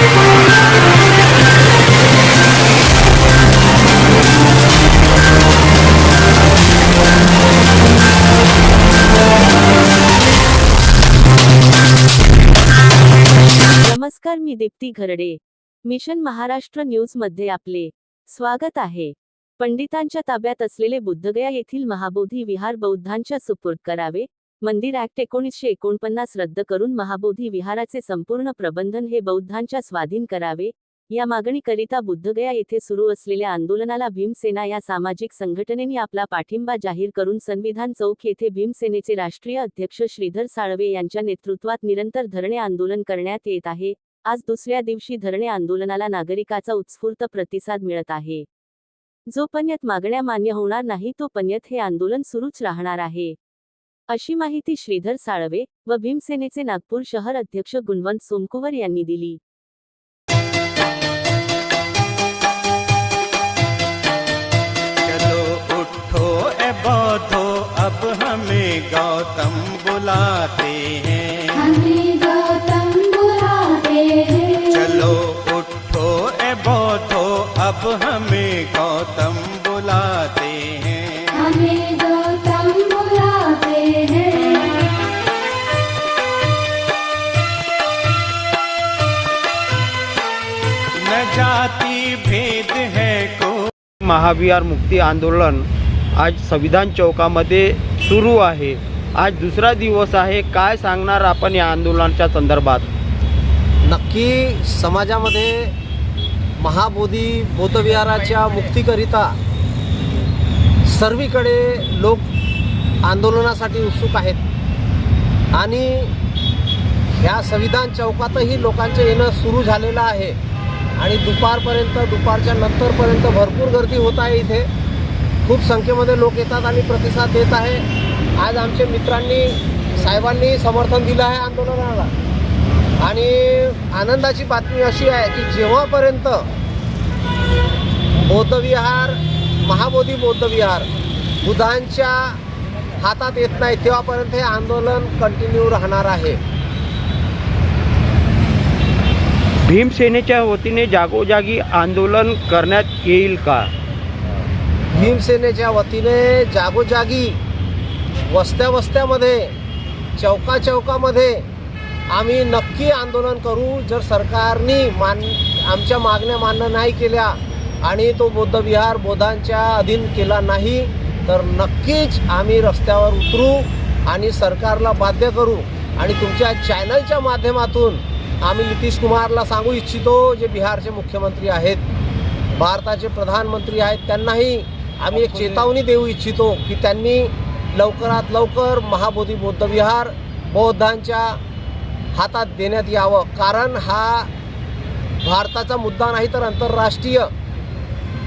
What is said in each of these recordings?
नमस्कार मी दीप्ती घरडे. मिशन महाराष्ट्र न्यूजमध्ये आपले स्वागत आहे. पंडितांच्या ताब्यात असलेले बुद्धगया येथील महाबोधी विहार बौद्धांच्या सुपूर्द करावे मंदिर ऍक्ट एकोणीसशे एकोणपन्नास रद्द करून महाबोधी विहाराचे संपूर्ण प्रबंधन हे बौद्धांच्या स्वाधीन करावे. या मागणीकरिता बुद्धगया येथे सुरू असलेल्या आंदोलनाला भीमसेना या सामाजिक संघटनेने आपला पाठिंबा जाहीर करून संविधान चौक येथे भीमसेनेचे राष्ट्रीय अध्यक्ष श्रीधर साळवे यांच्या नेतृत्वात निरंतर धरणे आंदोलन करण्यात येत आहे. आज दुसऱ्या दिवशी धरणे आंदोलनाला नागरिकाचा उत्स्फूर्त प्रतिसाद मिळत आहे. जो पन्यत मागण्या मान्य होणार नाही तो पन्यत हे आंदोलन सुरूच राहणार आहे. अशी माहिती श्रीधर साळवे व भीमसेनेचे नागपूर शहर अध्यक्ष गुणवंत सोमकुवर यांनी दिली. चलो उठो ए बौद्धो अब हमें गौतम बुलाते हैं। हमें गौतम बुलाते हैं। चलो उठो ए बौद्धो अब हमें गौतम भेद है को। महाविहार मुक्ती आंदोलन आज संविधान चौकामध्ये सुरू आहे. आज दुसरा दिवस आहे. काय सांगणार आपण या आंदोलनाच्या संदर्भात? नक्की समाजामध्ये महाबोधी बौद्धविहाराच्या मुक्तीकरिता सर्वीकडे लोक आंदोलनासाठी उत्सुक आहेत. आणि ह्या संविधान चौकातही लोकांचं येणं सुरू झालेलं आहे. आणि दुपारपर्यंत दुपारच्या नंतरपर्यंत भरपूर गर्दी होत आहे इथे. खूप संख्येमध्ये लोक येतात आणि प्रतिसाद देत आहे. आज आमच्या मित्रांनी साहेबांनी समर्थन दिलं आहे आंदोलनाला. आणि आनंदाची बातमी अशी आहे की जेव्हापर्यंत बौद्धविहार महाबोधी बौद्धविहार बुधांच्या हातात येत नाही तेव्हापर्यंत हे आंदोलन कंटिन्यू राहणार आहे. भीमसेनेच्या वतीने जागोजागी आंदोलन करण्यात येईल का? भीमसेनेच्या वतीने जागोजागी वस्त्या वस्त्यामध्ये चौका चौकामध्ये आम्ही नक्की आंदोलन करू. जर सरकारने मान आमच्या मागण्या मान्य नाही केल्या आणि तो बौद्धविहार बौद्धांच्या अधीन केला नाही तर नक्कीच आम्ही रस्त्यावर उतरू आणि सरकारला बाध्य करू. आणि तुमच्या चॅनलच्या माध्यमातून आम्ही नितीश कुमारला सांगू इच्छितो जे बिहारचे मुख्यमंत्री आहेत भारताचे प्रधानमंत्री आहेत त्यांनाही आम्ही एक चेतावणी देऊ इच्छितो की त्यांनी लवकरात लवकर महाबोधी बौद्धविहार बौद्धांच्या हातात देण्यात यावं. कारण हा भारताचा मुद्दा नाही तर आंतरराष्ट्रीय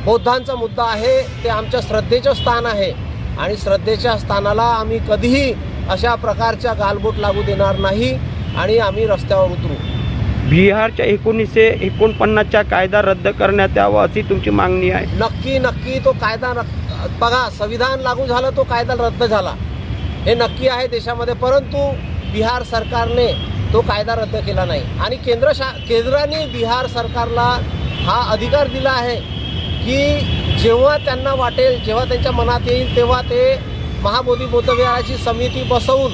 बौद्धांचा मुद्दा आहे. ते आमच्या श्रद्धेचं स्थान आहे. आणि श्रद्धेच्या स्थानाला आम्ही कधीही अशा प्रकारच्या गालबोट लागू देणार नाही आणि आम्ही रस्त्यावर उतरू. बिहारच्या एकोणीसशे एकोणपन्नासच्या कायदा रद्द करण्यात यावा अशी तुमची मागणी आहे. नक्की नक्की तो कायदा बघा संविधान लागू झालं तो कायदा रद्द झाला. हे नक्की आहे देशामध्ये परंतु बिहार सरकारने तो कायदा रद्द केला नाही. आणि केंद्र शा केंद्राने बिहार सरकारला हा अधिकार दिला आहे की जेव्हा त्यांना वाटेल जेव्हा त्यांच्या मनात येईल तेव्हा ते महाबोधी बोधविहाराची समिती बसवून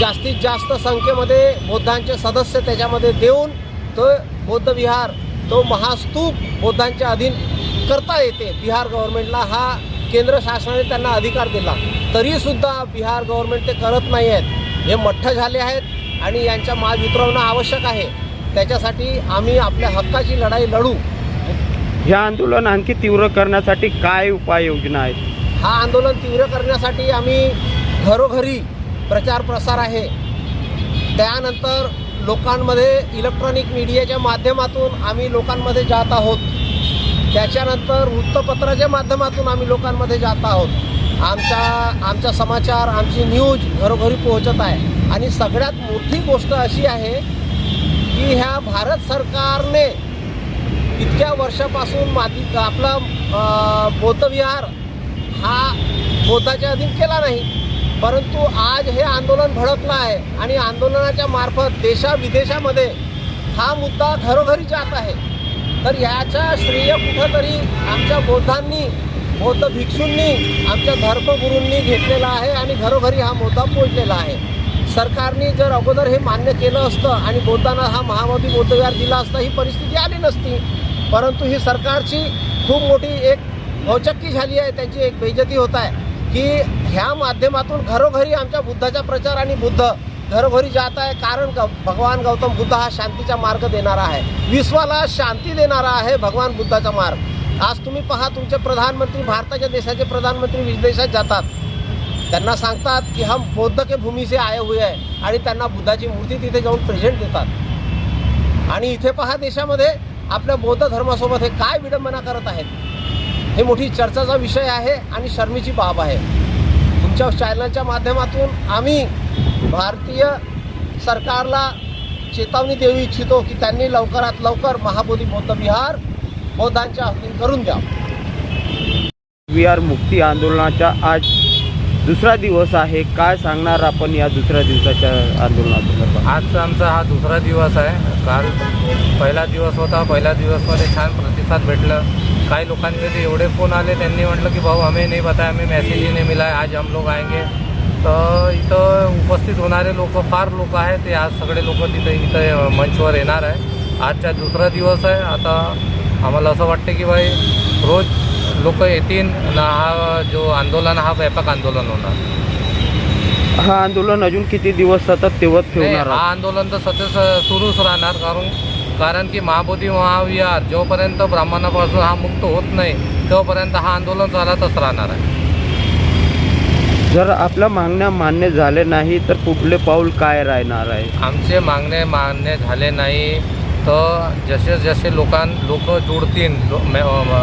जास्तीत जास्त संख्येमध्ये बौद्धांचे सदस्य त्याच्यामध्ये देऊन तो बौद्धविहार तो महास्तूप बौद्धांच्या अधीन करता येते. बिहार गव्हर्नमेंटला हा केंद्र शासनाने त्यांना अधिकार दिला. तरीसुद्धा बिहार गव्हर्नमेंट ते करत नाही आहेत. हे मठ्ठ झाले आहेत आणि यांच्या माल उतरवणं आवश्यक आहे. त्याच्यासाठी आम्ही आपल्या हक्काची लढाई लढू. हे आंदोलन आणखी तीव्र करण्यासाठी काय उपाययोजना आहेत? हा आंदोलन तीव्र करण्यासाठी आम्ही घरोघरी प्रचार प्रसार आहे. त्यानंतर लोकांमध्ये इलेक्ट्रॉनिक मीडियाच्या माध्यमातून आम्ही लोकांमध्ये जात आहोत. त्याच्यानंतर वृत्तपत्राच्या माध्यमातून आम्ही लोकांमध्ये जात आहोत. आमचा आमचा समाचार आमची न्यूज घरोघरी पोहोचत आहे. आणि सगळ्यात मोठी गोष्ट अशी आहे की ह्या भारत सरकारने इतक्या वर्षापासून माती आपला अं, बौद्धविहार हा बौद्धाच्या अधीन केला नाही. परंतु आज हे आंदोलन भडकलं आहे आणि आंदोलनाच्या मार्फत देशाविदेशामध्ये हा मुद्दा घरोघरी जात आहे. तर ह्याचा श्रेय कुठंतरी आमच्या बौद्धांनी बौद्ध भिक्षूंनी आमच्या धर्मगुरूंनी घेतलेला आहे आणि घरोघरी हा मुद्दा पोचलेला आहे. सरकारने जर अगोदर हे मान्य केलं असतं आणि बौद्धांना हा महामोदी बौद्धविहार दिला असता ही परिस्थिती आली नसती. परंतु ही सरकारची खूप मोठी एक भौचक्की झाली आहे त्यांची एक बेजती होत आहे की ह्या माध्यमातून घरोघरी आमच्या बुद्धाचा प्रचार आणि बुद्ध घरोघरी जात आहे. कारण ग भगवान गौतम बुद्ध हा शांतीचा मार्ग देणारा आहे. विश्वाला शांती देणारा आहे भगवान बुद्धाचा मार्ग. आज तुम्ही पहा तुमचे प्रधानमंत्री भारताच्या देशाचे प्रधानमंत्री विदेशात जातात. त्यांना सांगतात की हम बौद्ध के भूमी से आए हुए आहे आणि त्यांना बुद्धाची मूर्ती तिथे जाऊन प्रेझेंट देतात. आणि इथे पहा देशामध्ये आपल्या बौद्ध धर्मासोबत हे काय विडंबना करत आहेत. हे मोठी चर्चाचा विषय आहे आणि शर्मीची बाब आहे. तुमच्या चॅनलच्या माध्यमातून आम्ही भारतीय सरकारला चेतावणी देऊ इच्छितो की त्यांनी लवकरात लवकर महाबोधी बौद्ध विहार बौद्धांच्या हस्ते करून द्या विहार मुक्ती आंदोलनाचा आज दुसरा दिवस आहे. काय सांगणार आपण या दुसऱ्या दिवसाच्या आंदोलनासंदर्भात? आजचा आमचा हा दुसरा दिवस आहे. काल पहिला दिवस होता. पहिल्या दिवसमध्ये छान प्रतिसाद भेटलं. काही लोकांचे ते एवढे फोन आले त्यांनी म्हटलं की भाऊ हमें नहीं पता हमें मैसेज ही नहीं मिला है आज हम लोग आएंगे. तर इथं उपस्थित होणारे लोक फार लोक आहेत. ते आज सगळे लोक तिथे इथं मंचवर येणार आहे. आजचा दुसरा दिवस आहे. आता आम्हाला असं वाटते की भाई रोज लोक येतील आणि हा जो आंदोलन हा व्यापक आंदोलन होणार. हा आंदोलन अजून किती दिवस सतत तेवत नाही ठेवणार हा आहात? आंदोलन तर सतत सुरूच राहणार कारण कारण की महाबोधी महाविहार जोपर्यंत ब्राह्मणापासून हा मुक्त होत नाही तोपर्यंत हा आंदोलन चालतच राहणार आहे. जर आपल्या मागण्या मान्य झाले नाही तर पुढले पाऊल काय राहणार आहे? आमचे मागणे मान्य झाले नाही तर जसे जसे लोकां लोक जुडतील लो- मे- अ,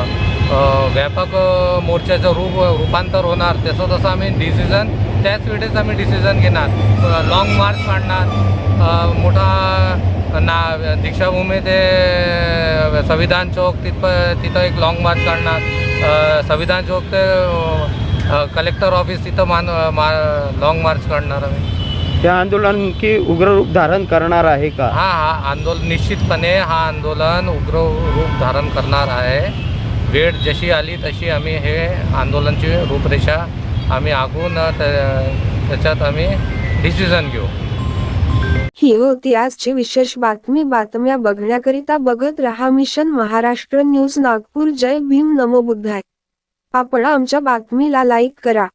अ, व्यापक अ, मोर्चाचं रूप रूपांतर होणार तसं तसं आम्ही डिसिजन त्याच वेळेस आम्ही डिसिजन घेणार. लॉंग मार्च काढणार अ, मोठा ना दीक्षाभूमी ते संविधान चौक तिथं तिथं एक लॉंग मार्च काढणार. संविधान चौक ते कलेक्टर ऑफिस तिथं मान मा लॉंग मार्च काढणार आम्ही. त्या आंदोलन की उग्र रूप धारण करणार आहे का? हा हा आंदोलन निश्चितपणे हा आंदोलन उग्र रूप धारण करणार आहे. वेळ जशी आली तशी आम्ही हे आंदोलनची रूपरेषा आम्ही आखून त्या- त्याच्यात आम्ही डिसिजन घेऊ. ही होती आजची विशेष बातमी. बातम्या बघण्याकरिता बघत रहा मिशन महाराष्ट्र न्यूज नागपूर. जय भीम. नमो बुद्धाय. आपण आमच्या बातमीला लाईक करा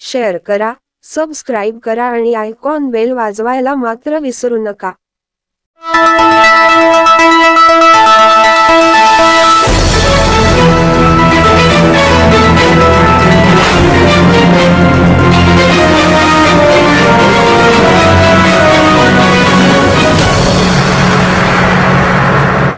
शेअर करा सबस्क्राईब करा आणि आयकॉन बेल वाजवायला मात्र विसरू नका.